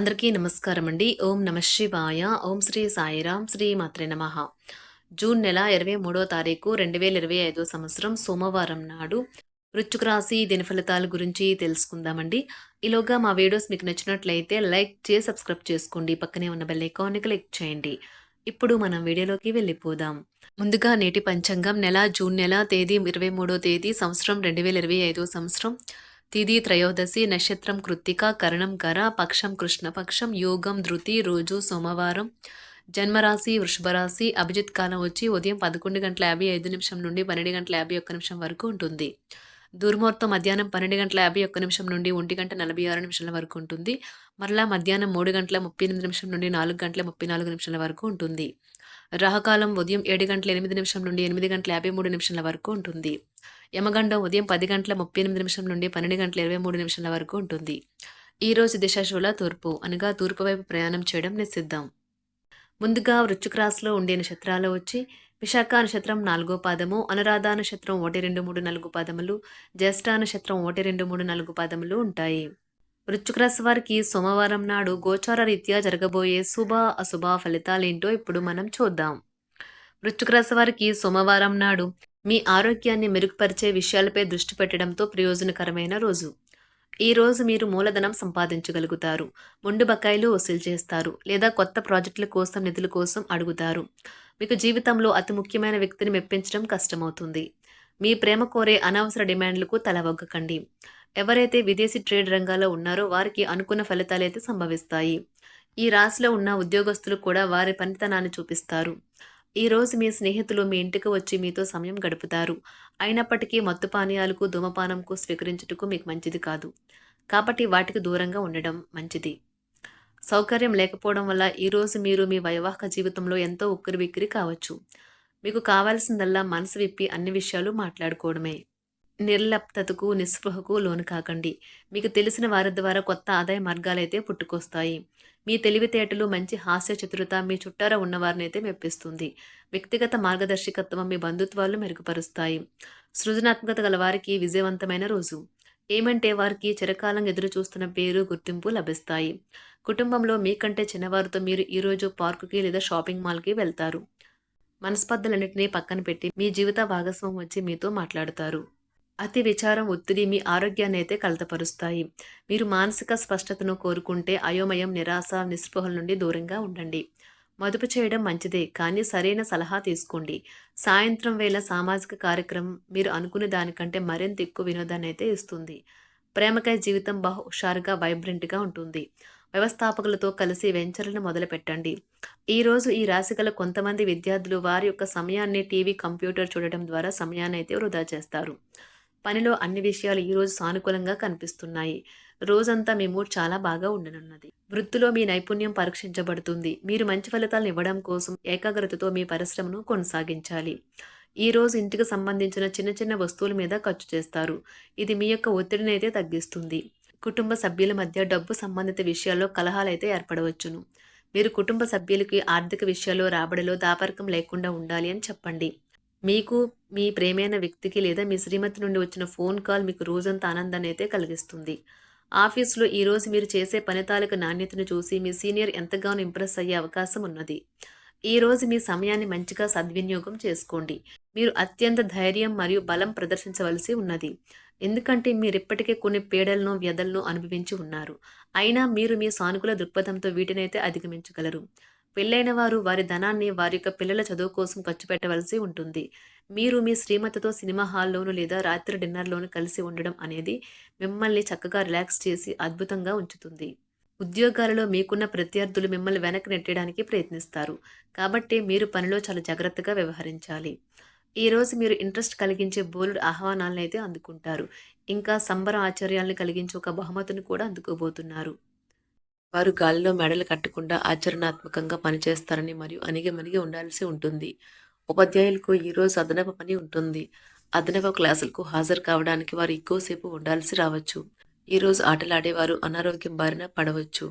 అందరికీ నమస్కారం అండి. ఓం నమ శివాయ. ఓం శ్రీ సాయిరాం శ్రీ మాత్రే నమ. జూన్ నెల ఇరవై మూడో తారీఖు రెండు వేల ఇరవై ఐదో సంవత్సరం సోమవారం నాడు వృశ్చిక రాశి దిన ఫలితాల గురించి తెలుసుకుందామండి. ఈలోగా మా వీడియోస్ మీకు నచ్చినట్లయితే లైక్ చేసి సబ్స్క్రైబ్ చేసుకోండి. పక్కనే ఉన్న బెల్ ఐకాన్ని క్లిక్ చేయండి. ఇప్పుడు మనం వీడియోలోకి వెళ్ళిపోదాం. ముందుగా నేటి పంచాంగం. నెల జూన్ నెల తేదీ ఇరవై మూడో తేదీ సంవత్సరం రెండు వేల ఇరవై ఐదో సంవత్సరం. తిథి త్రయోదశి నక్షత్రం కృత్తిక కరణం కర పక్షం కృష్ణపక్షం యోగం ధృతి రోజు సోమవారం. జన్మరాశి వృషభరాశి అభిజిత్ కాలం వచ్చి ఉదయం పదకొండు గంటల యాభై ఐదు నిమిషం నుండి పన్నెండు గంటల యాభై ఒక్క నిమిషం వరకు ఉంటుంది. దుర్ముహూర్తం మధ్యాహ్నం పన్నెండు గంటల యాభై ఒక్క నిమిషం నుండి ఒంటి గంట నలభై ఆరు నిమిషాల వరకు ఉంటుంది. మరలా మధ్యాహ్నం మూడు గంటల ముప్పై ఎనిమిది నిమిషం నుండి నాలుగు గంటల ముప్పై నాలుగు నిమిషాల వరకు ఉంటుంది. రాహకాలం ఉదయం ఏడు గంటల ఎనిమిది నిమిషం నుండి ఎనిమిది గంటల యాభై మూడు నిమిషాల వరకు ఉంటుంది. యమగండం ఉదయం పది గంటల ముప్పై ఎనిమిది నిమిషం నుండి పన్నెండు గంటల ఇరవై మూడు నిమిషాల వరకు ఉంటుంది. ఈ రోజు దిశాశూల తూర్పు అనగా తూర్పు వైపు ప్రయాణం చేయడం నిషిద్ధం. ముందుగా వృచ్చుక్రాస్లో ఉండే నక్షత్రాలు వచ్చి విశాఖ నక్షత్రం నాలుగో పాదము అనురాధ నక్షత్రం ఒకటి రెండు మూడు నాలుగు పాదములు జ్యేష్ఠ నక్షత్రం ఒకటి రెండు మూడు నాలుగు పాదములు ఉంటాయి. వృశ్చిక రాశి వారికి సోమవారం నాడు గోచార రీత్యా జరగబోయే శుభ అశుభ ఫలితాలేంటో ఇప్పుడు మనం చూద్దాం. వృశ్చిక రాశి వారికి సోమవారం నాడు మీ ఆరోగ్యాన్ని మెరుగుపరిచే విషయాలపై దృష్టి పెట్టడంతో ప్రయోజనకరమైన రోజు. ఈరోజు మీరు మూలధనం సంపాదించగలుగుతారు. మొండు బకాయిలు వసూలు చేస్తారు లేదా కొత్త ప్రాజెక్టుల కోసం నిధుల కోసం అడుగుతారు. మీకు జీవితంలో అతి ముఖ్యమైన వ్యక్తిని మెప్పించడం కష్టమవుతుంది. మీ ప్రేమ కోరే అనవసర డిమాండ్లకు తలవగ్గకండి ఎవరైతే విదేశీ ట్రేడ్ రంగాల్లో ఉన్నారో వారికి అనుకున్న ఫలితాలైతే సంభవిస్తాయి. ఈ రాశిలో ఉన్న ఉద్యోగస్తులు కూడా వారి పనితనాన్ని చూపిస్తారు. ఈ రోజు మీ స్నేహితులు మీ ఇంటికి వచ్చి మీతో సమయం గడుపుతారు. అయినప్పటికీ మత్తు పానీయాలకు ధూమపానంకు స్వీకరించుటకు మీకు మంచిది కాదు. కాబట్టి వాటికి దూరంగా ఉండడం మంచిది. సౌకర్యం లేకపోవడం వల్ల ఈరోజు మీరు మీ వైవాహిక జీవితంలో ఎంతో ఉక్కిరిబిక్కిరి కావచ్చు. మీకు కావాల్సిందల్లా మనసు విప్పి అన్ని విషయాలు మాట్లాడుకోవడమే. నిర్లప్తకు నిస్పృహకు లోను కాకండి. మీకు తెలిసిన వారి ద్వారా కొత్త ఆదాయ మార్గాలైతే పుట్టుకొస్తాయి. మీ తెలివితేటలు మంచి హాస్య చతురత మీ చుట్టార ఉన్నవారినైతే మెప్పిస్తుంది. వ్యక్తిగత మార్గదర్శకత్వం మీ బంధుత్వాలు మెరుగుపరుస్తాయి. సృజనాత్మకత గల వారికి విజయవంతమైన రోజు. ఏమంటే వారికి చిరకాలం ఎదురు చూస్తున్న పేరు గుర్తింపు లభిస్తాయి. కుటుంబంలో మీకంటే చిన్నవారితో మీరు ఈరోజు పార్కుకి లేదా షాపింగ్ మాల్కి వెళ్తారు. మనస్పర్ధలన్నింటినీ పక్కన పెట్టి మీ జీవిత భాగస్వామి వచ్చి మీతో మాట్లాడతారు. అతి విచారం ఒత్తిడి మీ ఆరోగ్యాన్ని అయితే కలతపరుస్తాయి. మీరు మానసిక స్పష్టతను కోరుకుంటే అయోమయం నిరాశ నిస్పృహల నుండి దూరంగా ఉండండి. మదుపు చేయడం మంచిదే కానీ సరైన సలహా తీసుకోండి. సాయంత్రం వేళ సామాజిక కార్యక్రమం మీరు అనుకునే దానికంటే మరింత ఎక్కువ వినోదాన్ని అయితే ఇస్తుంది. ప్రేమకై జీవితం బహు హుషారుగా వైబ్రెంట్గా ఉంటుంది. వ్యవస్థాపకులతో కలిసి వెంచర్లను మొదలుపెట్టండి. ఈరోజు ఈ రాశిగల కొంతమంది విద్యార్థులు వారి యొక్క సమయాన్ని టీవీ కంప్యూటర్ చూడటం ద్వారా సమయాన్ని అయితే వృధా చేస్తారు. పనిలో అన్ని విషయాలు ఈరోజు సానుకూలంగా కనిపిస్తున్నాయి. రోజంతా మీ మూడ్ చాలా బాగా ఉండనున్నది. వృత్తిలో మీ నైపుణ్యం పరీక్షించబడుతుంది. మీరు మంచి ఫలితాలను ఇవ్వడం కోసం ఏకాగ్రతతో మీ పరిశ్రమను కొనసాగించాలి. ఈ రోజు ఇంటికి సంబంధించిన చిన్న చిన్న వస్తువుల మీద ఖర్చు చేస్తారు. ఇది మీ యొక్క ఒత్తిడిని అయితే తగ్గిస్తుంది. కుటుంబ సభ్యుల మధ్య డబ్బు సంబంధిత విషయాల్లో కలహాలైతే ఏర్పడవచ్చును. మీరు కుటుంబ సభ్యులకి ఆర్థిక విషయాల్లో రాబడిలో దాపరికం లేకుండా ఉండాలి అని చెప్పండి. మీకు మీ ప్రేమైన వ్యక్తికి లేదా మీ శ్రీమతి నుండి వచ్చిన ఫోన్ కాల్ మీకు రోజంతా ఆనందాన్ని అయితే కలిగిస్తుంది. ఆఫీసులో ఈరోజు మీరు చేసే ఫలితాలకు నాణ్యతను చూసి మీ సీనియర్ ఎంతగానో ఇంప్రెస్ అయ్యే అవకాశం ఉన్నది. ఈ రోజు మీ సమయాన్ని మంచిగా సద్వినియోగం చేసుకోండి. మీరు అత్యంత ధైర్యం మరియు బలం ప్రదర్శించవలసి ఉన్నది. ఎందుకంటే మీరు ఇప్పటికే కొన్ని పీడలను వ్యధలను అనుభవించి ఉన్నారు. అయినా మీరు మీ సానుకూల దృక్పథంతో వీటినైతే అధిగమించగలరు. పెళ్ళైన వారు వారి ధనాన్ని వారి యొక్క పిల్లల చదువు కోసం ఖర్చు పెట్టవలసి ఉంటుంది. మీరు మీ శ్రీమతితో సినిమా హాల్లోను లేదా రాత్రి డిన్నర్లోను కలిసి ఉండడం అనేది మిమ్మల్ని చక్కగా రిలాక్స్ చేసి అద్భుతంగా ఉంచుతుంది. ఉద్యోగాలలో మీకున్న ప్రత్యర్థులు మిమ్మల్ని వెనక్కి నెట్టడానికి ప్రయత్నిస్తారు. కాబట్టి మీరు పనిలో చాలా జాగ్రత్తగా వ్యవహరించాలి. ఈరోజు మీరు ఇంట్రెస్ట్ కలిగించే బోలుడు ఆహ్వానాలను అయితే అందుకుంటారు. ఇంకా సంబర ఆశ్చర్యాలను కలిగించే ఒక బహుమతిని కూడా అందుకోబోతున్నారు. వారు గాలిలో మెడలు కట్టకుండా ఆచరణాత్మకంగా పనిచేస్తారని మరియు అణిగిమణిగి ఉండాల్సి ఉంటుంది. ఉపాధ్యాయులకు ఈరోజు అదనపు పని ఉంటుంది. అదనపు క్లాసులకు హాజరు కావడానికి వారు ఎక్కువసేపు ఉండాల్సి రావచ్చు. ఈరోజు ఆటలాడేవారు అనారోగ్యం బారిన పడవచ్చు.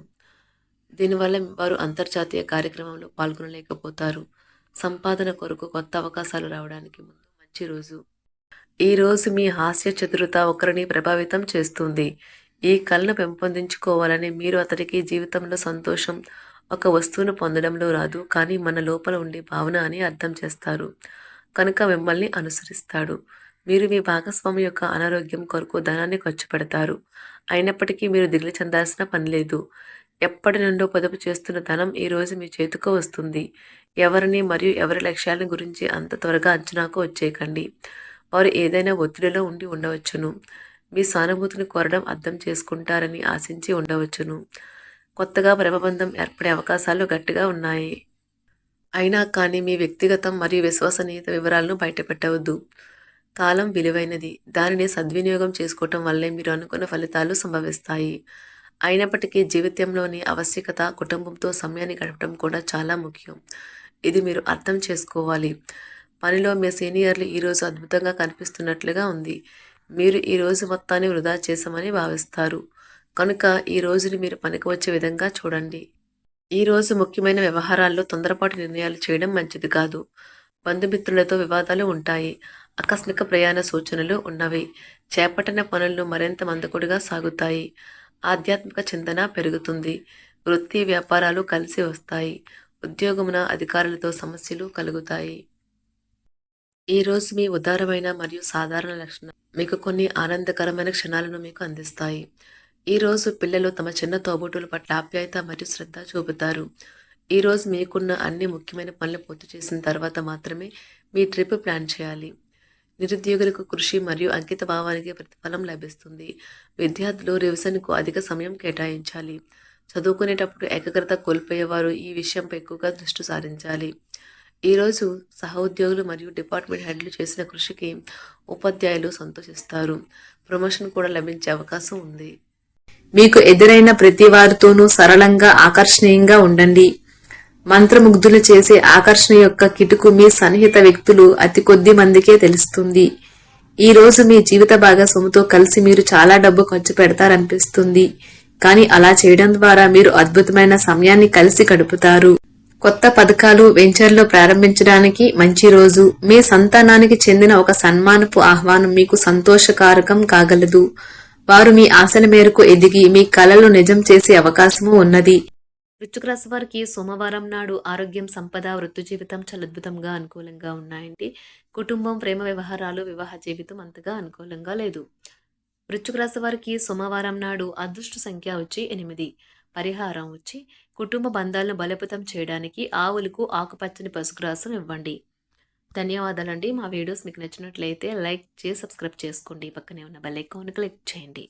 దీనివల్ల వారు అంతర్జాతీయ కార్యక్రమంలో పాల్గొనలేకపోతారు. సంపాదన కొరకు కొత్త అవకాశాలు రావడానికి ముందు మంచి రోజు. ఈ రోజు మీ హాస్య చతురత ఒకరిని ప్రభావితం చేస్తుంది. ఈ కళను పెంపొందించుకోవాలని మీరు అతడికి జీవితంలో సంతోషం ఒక వస్తువును పొందడంలో రాదు. కానీ మన లోపల ఉండే భావన అని అర్థం చేస్తారు. కనుక మిమ్మల్ని అనుసరిస్తాడు. మీరు మీ భాగస్వామి యొక్క అనారోగ్యం కొరకు ధనాన్ని ఖర్చు పెడతారు. అయినప్పటికీ మీరు దిగులు చెందాల్సిన పని లేదు. ఎప్పటి నుండో పొదుపు చేస్తున్న ధనం ఈరోజు మీ చేతికి వస్తుంది. ఎవరిని మరియు ఎవరి లక్ష్యాలను గురించి అంత త్వరగా అంచనాకు వచ్చేయకండి. వారు ఏదైనా ఒత్తిడిలో ఉండి ఉండవచ్చును. మీ సానుభూతిని కోరడం అర్థం చేసుకుంటారని ఆశించి ఉండవచ్చును. కొత్తగా ప్రేమబంధం ఏర్పడే అవకాశాలు గట్టిగా ఉన్నాయి. అయినా కానీ మీ వ్యక్తిగతం మరియు విశ్వసనీయత వివరాలను బయటపెట్టవద్దు. కాలం విలువైనది. దానిని సద్వినియోగం చేసుకోవటం వల్లే మీరు అనుకున్న ఫలితాలు సంభవిస్తాయి. అయినప్పటికీ జీవితంలోని ఆవశ్యకత కుటుంబంతో సమయాన్ని గడపడం కూడా చాలా ముఖ్యం. ఇది మీరు అర్థం చేసుకోవాలి. పనిలో మీ సీనియర్లు ఈరోజు అద్భుతంగా కనిపిస్తున్నట్లుగా ఉంది. మీరు ఈ రోజు మొత్తాన్ని వృధా చేశామని భావిస్తారు. కనుక ఈ రోజుని మీరు పనికి వచ్చే విధంగా చూడండి. ఈ రోజు ముఖ్యమైన వ్యవహారాల్లో తొందరపాటు నిర్ణయాలు చేయడం మంచిది కాదు. బంధుమిత్రులతో వివాదాలు ఉంటాయి. ఆకస్మిక ప్రయాణ సూచనలు ఉన్నవి. చేపట్టిన పనులు మరింత మందకుడిగా సాగుతాయి. ఆధ్యాత్మిక చింతన పెరుగుతుంది. వృత్తి వ్యాపారాలు కలిసి వస్తాయి. ఉద్యోగమున అధికారులతో సమస్యలు కలుగుతాయి. ఈ రోజు మీ ఉదారమైన మరియు సాధారణ లక్షణం మీకు కొన్ని ఆనందకరమైన క్షణాలను మీకు అందిస్తాయి. ఈ రోజు పిల్లలు తమ చిన్న తోబుట్టుల పట్ల ఆప్యాయత మరియు శ్రద్ధ చూపుతారు. ఈ రోజు మీకున్న అన్ని ముఖ్యమైన పనులు పూర్తి చేసిన తర్వాత మాత్రమే మీ ట్రిప్ ప్లాన్ చేయాలి. నిరుద్యోగులకు కృషి మరియు అంకిత భావానికి ప్రతిఫలం లభిస్తుంది. విద్యార్థులు రివిజన్కు అధిక సమయం కేటాయించాలి. చదువుకునేటప్పుడు ఏకాగ్రత కోల్పోయేవారు ఈ విషయంపై ఎక్కువగా దృష్టి సారించాలి. ఈరోజు సహోద్యోగులు మరియు డిపార్ట్మెంట్ హెడ్లు చేసిన కృషికి ఉపాధ్యాయులు సంతోషిస్తారు. ప్రమోషన్ కూడా లభించే అవకాశం ఉంది. మీకు ఎదురైన ప్రతి వారితోనూ సరళంగా ఆకర్షణీయంగా ఉండండి. మంత్రముగ్ధులు చేసే ఆకర్షణ యొక్క కిటుకు మీ సన్నిహిత వ్యక్తులు అతి కొద్ది మందికే తెలుస్తుంది. ఈ రోజు మీ జీవిత భాగస్వామితో కలిసి మీరు చాలా డబ్బు ఖర్చు పెడతారనిపిస్తుంది. కానీ అలా చేయడం ద్వారా మీరు అద్భుతమైన సమయాన్ని కలిసి గడుపుతారు. కొత్త పథకాలు వెంచర్లు ప్రారంభించడానికి మంచి రోజు. మీ సంతానానికి చెందిన ఒక సన్మానపు ఆహ్వానం మీకు సంతోషకారకం కాగలదు. వారు మీ ఆశల మేరకు ఎదిగి మీ కలలు నిజం చేసే అవకాశము ఉన్నది. వృశ్చిక రాశి వారికి సోమవారం నాడు ఆరోగ్యం సంపద వృత్తి జీవితం చాలా అద్భుతంగా అనుకూలంగా ఉన్నాయండి. కుటుంబం ప్రేమ వ్యవహారాలు వివాహ జీవితం అంతగా అనుకూలంగా లేదు. వృశ్చిక రాశి వారికి సోమవారం నాడు అదృష్ట సంఖ్య వచ్చి ఎనిమిది. పరిహారం వచ్చి కుటుంబ బంధాలను బలోపేతం చేయడానికి ఆవులకు ఆకుపచ్చని పసుగ్రాసం ఇవ్వండి. ధన్యవాదాలండి. మా వీడియోస్ మీకు నచ్చినట్లయితే లైక్ చేసి సబ్స్క్రైబ్ చేసుకోండి. పక్కనే ఉన్న బెల్ ఐకాన్ క్లిక్ చేయండి.